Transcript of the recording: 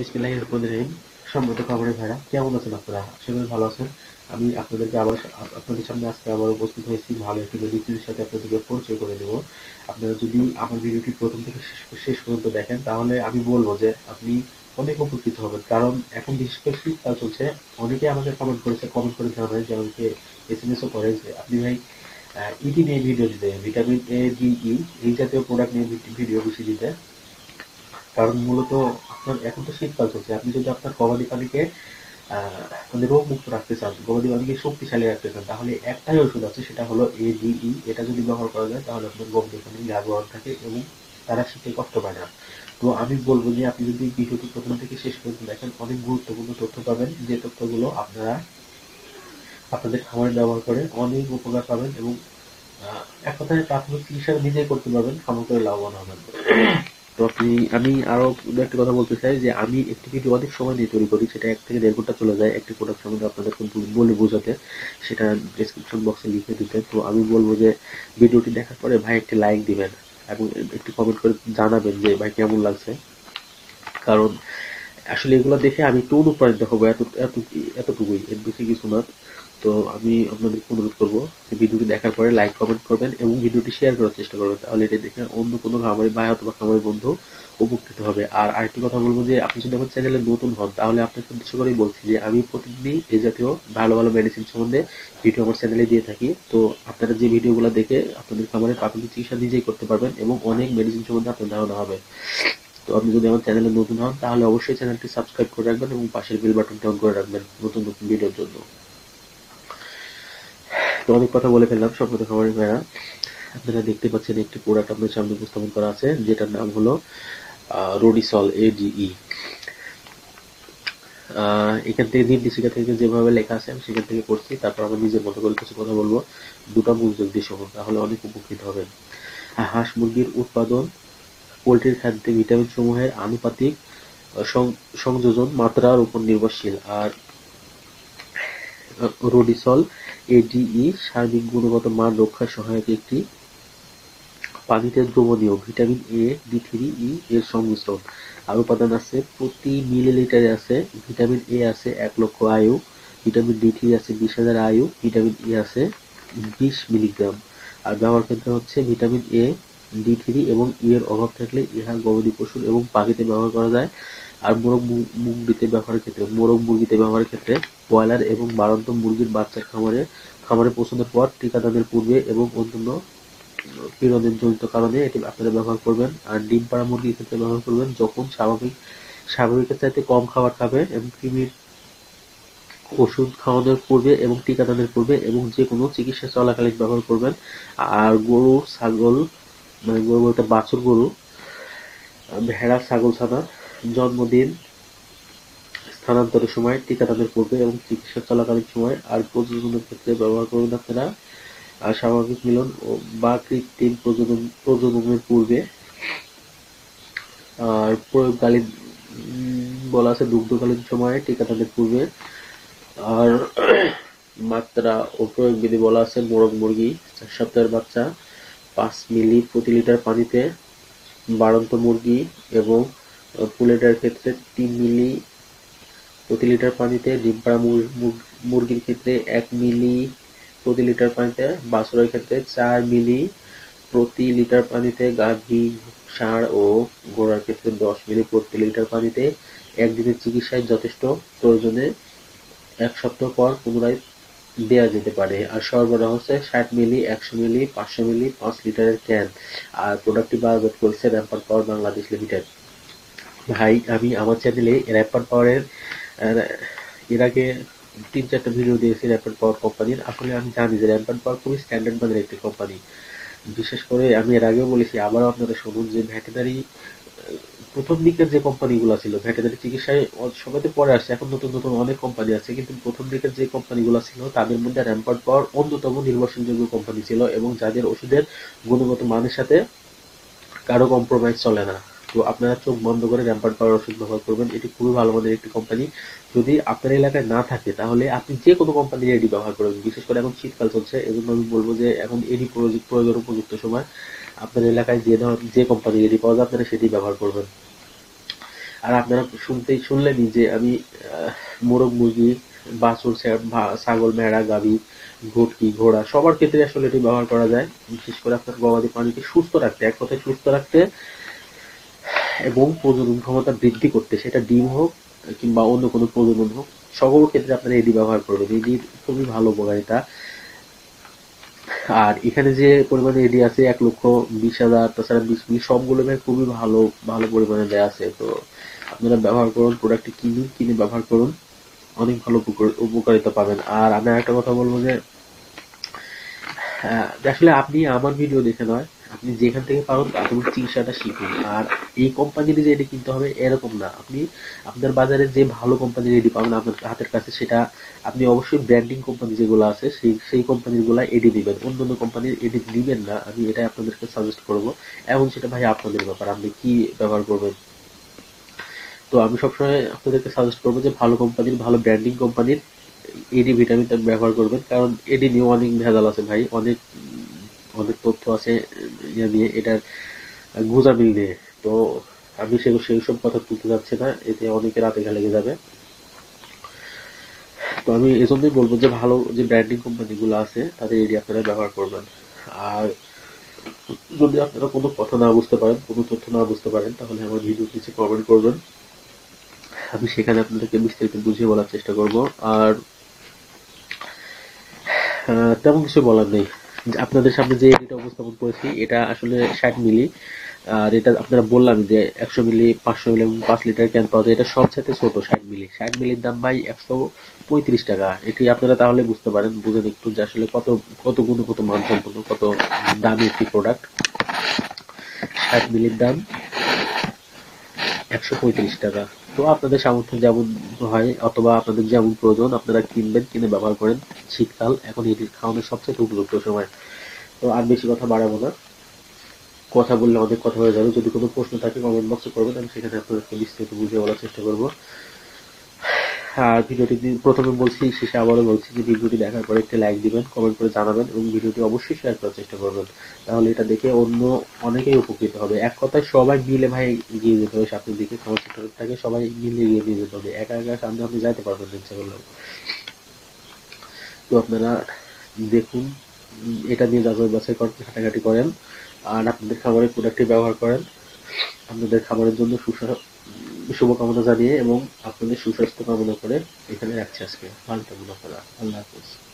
রহিম। সম্মত খবরের ভাইরা, কেমন আছেন আপনারা? আশা করি ভালো আছেন। আমি আপনাদেরকে আবার আপনাদের সামনে আজকে আবার উপস্থিত হয়েছি। ভালো একটি সাথে আপনাদেরকে পরিচয় করে দেবো। আপনারা যদি আমার ভিডিওটি প্রথম থেকে শেষ পর্যন্ত দেখেন, তাহলে আমি বলব যে আপনি অনেক উপকৃত হবেন। কারণ এখন বিশেষ করে শীতকাল চলছে অনেকে আমাকে কমেন্ট করেছে কমেন্ট করে জানায় যে আমাকে এস এম এসও করে যে, আপনি ভাই ইডি নিয়ে ভিডিও দিতে ভিটামিন এ ডি ই এই জাতীয় প্রোডাক্ট নিয়ে ভিডিও বেশি দিতে কারণ মূলত আপনার এখন তো শীতকাল চলছে। আপনি যদি আপনার গবাদি পানিকে রোগ মুক্ত রাখতে চান, গবাদি পানিকে শক্তিশালী রাখতে চান, তাহলে একটাই ওষুধ আছে, সেটা হলো এডিই এটা যদি ব্যবহার করা যায়, তাহলে আপনার গবাদি পানি লাভবান থাকে এবং তারা শীতে কষ্ট পায় না। তো আমি বলব যে, আপনি যদি ভিডিওটি প্রথম থেকে শেষ পর্যন্ত দেখেন, অনেক গুরুত্বপূর্ণ তথ্য পাবেন। যে তথ্যগুলো আপনারা আপনাদের খামারে ব্যবহার করে অনেক উপকার পাবেন এবং এক কথায় প্রাথমিক চিকিৎসা নিজেই করতে পারবেন, খামার করে লাভবান হবেন। তো আপনি, আমি আরও একটা কথা বলতে চাই যে আমি একটি ভিডিও অনেক সময় নিয়ে তৈরি করি, সেটা এক থেকে দেড় ঘণ্টা চলে যায় একটি প্রোডাক্ট সম্বন্ধে আপনাদেরকে বলে বোঝাতে, সেটা ডিসক্রিপশন বক্সে লিখে দিতে। তো আমি বলব যে ভিডিওটি দেখার পরে ভাই একটি লাইক দিবেন এবং একটি কমেন্ট করে জানাবেন যে ভাই কেমন লাগছে। কারণ আসলে এগুলো দেখে আমি একটু অনুপ্রাণিত হব এত এত, এতটুকুই, এর বেশি কিছু না। তো আমি আপনাদের অনুরোধ করব ভিডিওটি দেখার পরে লাইক কমেন্ট করবেন এবং ভিডিওটি শেয়ার করার চেষ্টা করবেন, তাহলে এটা দেখে অন্য কোনো খামারি ভাই অথবা খামারি বন্ধু উপকৃত হবে। আর আরেকটি কথা বলব যে, আপনি যদি আমার চ্যানেলে নতুন হন, তাহলে আপনাকে উদ্দেশ্য করেই বলছি যে, আমি প্রতিদিনই এই জাতীয় ভালো ভালো মেডিসিন সম্বন্ধে ভিডিও আমার চ্যানেলে দিয়ে থাকি। তো আপনারা যে ভিডিওগুলো দেখে আপনাদের খামারের প্রাথমিক চিকিৎসা নিজেই করতে পারবেন এবং অনেক মেডিসিন সম্বন্ধে আপনার ধারণা হবে। তো আপনি যদি আমার চ্যানেলে নতুন হন, তাহলে অবশ্যই চ্যানেলটি সাবস্ক্রাইব করে রাখবেন এবং পাশের বেল বাটনটি অন করে রাখবেন নতুন নতুন ভিডিওর জন্য। তো অনেক কথা বলে ফেললাম সম্পদ খাবারের ভাইরা আপনারা দেখতে পাচ্ছেন একটি প্রোডাক্ট আপনাদের সামনে উপস্থাপন করা আছে, যেটার নাম হলো রোডিসল এডিই এখান থেকে নির্দেশিকা থেকে যেভাবে লেখা আছে, আমি সেখান থেকে পড়ছি। তারপর আমার নিজের মতো করে কিছু কথা বলব। দুটা মনোযোগ দিয়ে শুনুন তাহলে অনেক উপকৃত হবেন। হাঁস মুরগির উৎপাদন, পোলট্রির খাদ্যে ভিটামিন সমূহের আনুপাতিক সংযোজন, মাত্রার উপর নির্ভরশীল। আর রোডিসল, এডিই, সার্বিক গুণগত মান রক্ষার সহায়ক একটি পানিতে দ্রবণীয় vitamin A D three E এর সংমিশ্রণ। আর উপাদান আছে, প্রতি মিলিলিটারে আছে ভিটামিন এ আছে এক লক্ষ আয়ু, ভিটামিন ডি থ্রি আছে বিশ হাজার আয়ু, ভিটামিন ই আছে বিশ মিলিগ্রাম। আর ব্যবহার ক্ষেত্রে হচ্ছে ভিটামিন এ ডি থ্রি এবং ই এর অভাব থাকলে ইহা গবাদি পশুর এবং পাখিতে ব্যবহার করা যায়। আর মোরগ মুরগিতে ব্যবহারের ক্ষেত্রে, মোরগ মুরগিতে ব্যবহারের ক্ষেত্রে ব্রয়লার এবং বাড়ন্ত মুরগির বাচ্চার খামারে খামারে পৌঁছানোর পর টিকাদানের পূর্বে এবং অন্যান্য পীড়নের জনিত কারণে এটি আপনারা ব্যবহার করবেন। আর ডিম পাড়া মুরগির ক্ষেত্রে ব্যবহার করবেন যখন স্বাভাবিক স্বাভাবিকের চাইতে কম খাবার খাবে এবং কৃমির ওষুধ খাওয়ানোর পূর্বে এবং টিকাদানের পূর্বে এবং যে কোনো চিকিৎসা চলাকালীন ব্যবহার করবেন। আর গরু, ছাগল মানে গরু বলতে বাছুর গরু, ভেড়া, ছাগল, ছানা জন্মদিন, স্থানান্তরের সময় টিকাদানের পূর্বে এবং চিকিৎসা চলাকালীন সময় আর প্রজননের ক্ষেত্রে ব্যবহার করবেন আপনারা স্বাভাবিক মিলন বা কৃত্রিম প্রজনন প্রজননের পূর্বে। আর প্রয়োগকালীন বলা আছে দুগ্ধকালীন সময়ে টিকাদানের পূর্বে। আর মাত্রা ও প্রয়োগ বিধি বলা আছে মোরগ মুরগি, চার সপ্তাহের বাচ্চা, পাঁচ মিলি প্রতি লিটার পানিতে বাড়ন্ত মুরগি এবং পুলেটার ক্ষেত্রে তিন মিলি প্রতি লিটার পানিতে ডিম পাড়া মুরগির ক্ষেত্রে এক মিলি প্রতি লিটার পানিতে, বাছুরের ক্ষেত্রে চার মিলি প্রতি লিটার পানিতে, গাভী, ষাঁড় ও ঘোড়ার ক্ষেত্রে দশ মিলি প্রতি লিটার পানিতে। একদিনের চিকিৎসায় যথেষ্ট প্রয়োজনে এক সপ্তাহ পর পুনরায় দেওয়া যেতে পারে। আর সরবরাহ হচ্ছে ষাট মিলি, একশো মিলি, পাঁচশো মিলি, পাঁচ লিটারের ক্যান। আর প্রোডাক্টটি বাজারজাত করেছে র্যাম্পার পাওয়ার বাংলাদেশ লিমিটেড। ভাই, আমি আমার চ্যানেলে র্যাপার পাওয়ারের এর আগে তিন চারটা ভিডিও দিয়েছি র্যাপার পাওয়ার কোম্পানির আসলে আমি জানি যে র্যাম্পার পাওয়ার খুবই স্ট্যান্ডার্ড মানের একটি কোম্পানি বিশেষ করে আমি এর আগেও বলেছি আবারও আপনারা শুনুন যে ভেটেনারি প্রথম দিকের যে কোম্পানিগুলো ছিল, ভেটেনারি চিকিৎসায় সবাই পরে আসছে, এখন নতুন নতুন অনেক কোম্পানি আছে, কিন্তু প্রথম দিকের যে কোম্পানিগুলো ছিল, তাদের মধ্যে র্যাম্পার্ড পাওয়ার অন্যতম নির্ভরশীলযোগ্য কোম্পানি ছিল এবং যাদের ওষুধের গুণগত মানের সাথে কারও কম্প্রোমাইজ চলে না। তো আপনারা চোখ বন্ধ করে র্যাম্পার্ড পাওয়ার ওষুধ ব্যবহার করবেন। এটি খুবই ভালো মানের একটি কোম্পানি যদি আপনার এলাকায় না থাকে, তাহলে আপনি যে কোনো কোম্পানির এডি ব্যবহার করবেন। বিশেষ করে এখন শীতকাল চলছে, এজন্য আমি বলব যে এখন এডি প্রয়োগের উপযুক্ত সময়। আপনার এলাকায় যে ধর যে কোম্পানির এডি পাওয়া যায়, আপনারা সেটি ব্যবহার করবেন। আর আপনারা শুনতেই শুনলেনই যে আমি মোরগ মুরগি, বাছুর ছাগল, ভেড়া, গাভী ভুটকি ঘোড়া, সবার ক্ষেত্রে আসলে এটি ব্যবহার করা যায়। বিশেষ করে আপনার গবাদি প্রাণীকে সুস্থ রাখতে এক কথায় সুস্থ রাখতে এবং প্রজনন ক্ষমতা বৃদ্ধি করতে সেটা ডিম হোক, কিংবা অন্য কোনো প্রজনন হোক, সকল ক্ষেত্রে আপনারা এডি ব্যবহার করবেন। এডির খুবই ভালো উপকারিতা আর এখানে যে পরিমাণে এডি আছে, এক লক্ষ বিশ হাজার, তাছাড়া বিশ মিলি সবগুলো খুবই ভালো ভালো পরিমাণে দেওয়া আছে। তো আপনারা ব্যবহার করুন প্রোডাক্টটি কিনুন, কিনে ব্যবহার করুন। অনেক ভালো উপকার- উপকারিতা পাবেন। আর আমি একটা কথা বলব যে আসলে আপনি আমার ভিডিও দেখে নয় আপনি যেখান থেকে পারেন প্রাথমিক চিকিৎসাটা শিখুন। আর এই কোম্পানির যে এটি কিনতে হবে, এরকম না। আপনি আপনার বাজারে যে ভালো কোম্পানির এডি পাবেন আপনার হাতের কাছে, সেটা আপনি অবশ্যই ব্র্যান্ডিং কোম্পানি যেগুলো আছে, সেই সেই কোম্পানিরগুলা এডি দিবেন অন্য অন্য কোম্পানির এডি দিবেন না। আমি এটাই আপনাদেরকে সাজেস্ট করব। এবং সেটা ভাই আপনাদের ব্যাপার। আপনি কি ব্যবহার করবেন? তো আমি সবসময় আপনাদেরকে সাজেস্ট করব যে ভালো কোম্পানির ভালো ব্র্যান্ডিং কোম্পানির এডি ভিটামিনটা ব্যবহার করবেন। কারণ এডি নিয়ে অনেক ভেজাল আছে ভাই। অনেক অনেক তথ্য আছে ইয়ে নিয়ে, এটার গুজামিল নিয়ে। তো আমি সেগুলো সেই সব কথা তুলতে যাচ্ছি না, এতে অনেকে রাতে লেগে যাবে। তো আমি এজন্যই বলব যে ভালো যে ব্র্যান্ডিং কোম্পানিগুলো আছে, তাদের এডি আপনারা ব্যবহার করবেন। আর যদি আপনারা কোনো কথা না বুঝতে পারেন, কোনো তথ্য না বুঝতে পারেন, তাহলে আমার ভিডিও নিচে কমেন্ট করবেন। আমি সেখানে আপনাদেরকে বিস্তারিত বুঝিয়ে বলার চেষ্টা করব। আর তেমন কিছু বলার নেই। আপনাদের সামনে যে এডিটা উপস্থাপন করেছি, এটা আসলে ষাট মিলি আর এটা আপনারা বললাম যে একশো মিলি পাঁচশো মিলি এবং পাঁচ লিটার ক্যান পাওয়া যায়। এটা সবচেয়ে ছোট, ষাট মিলি ষাট মিলির দাম ভাই একশো পঁয়ত্রিশ টাকা। এটি আপনারা তাহলে বুঝতে পারেন বুঝেন একটু যে আসলে কত কত গুণ কত মানসম্পন্ন, কত দামি একটি প্রোডাক্ট ষাট মিলির দাম একশো পঁয়ত্রিশ টাকা। তো আপনাদের সামর্থ্য যেমন হয় অথবা আপনাদের যেমন প্রয়োজন, আপনারা কিনবেন, কিনে ব্যবহার করেন। শীতকাল, এখন এটি খাওয়ানোর সবচেয়ে উপযুক্ত সময়। তো আর বেশি কথা বাড়াবো না। কথা বললে অনেক কথা হয়ে যাবে। যদি কোনো প্রশ্ন থাকে কমেন্ট বক্সে করবেন, আমি সেখানে আপনাদেরকে বিস্তারিত বুঝিয়ে বলার চেষ্টা করব। আর ভিডিওটি প্রথমে বলছি, শেষে আবারও বলছি যে ভিডিওটি দেখার পরে একটি লাইক দিবেন কমেন্ট করে জানাবেন এবং ভিডিওটি অবশ্যই শেয়ার করার চেষ্টা করবেন। তাহলে এটা দেখে অন্য অনেকেই উপকৃত হবে। এক কথায় সবাই মিলে ভাই এগিয়ে যেতে হবে, সামনের দিকে সেক্টরটাকে সবাই মিলে এগিয়ে নিয়ে যেতে হবে। একা একা সামনে আপনি যাইতে পারবেন ইচ্ছা করলেও। তো আপনারা দেখুন, এটা নিয়ে যাচাই বাছাই করেন ঘাটাঘাটি করেন। আর আপনাদের খাবারের প্রোডাক্টটি ব্যবহার করেন। আপনাদের খাবারের জন্য সুস্বাস্থ্য শুভকামনা জানিয়ে এবং আপনাদের সুস্বাস্থ্য কামনা করে এখানে রাখছি আজকে। ভালো থাকুন আপনারা। আল্লাহ হাফিজ।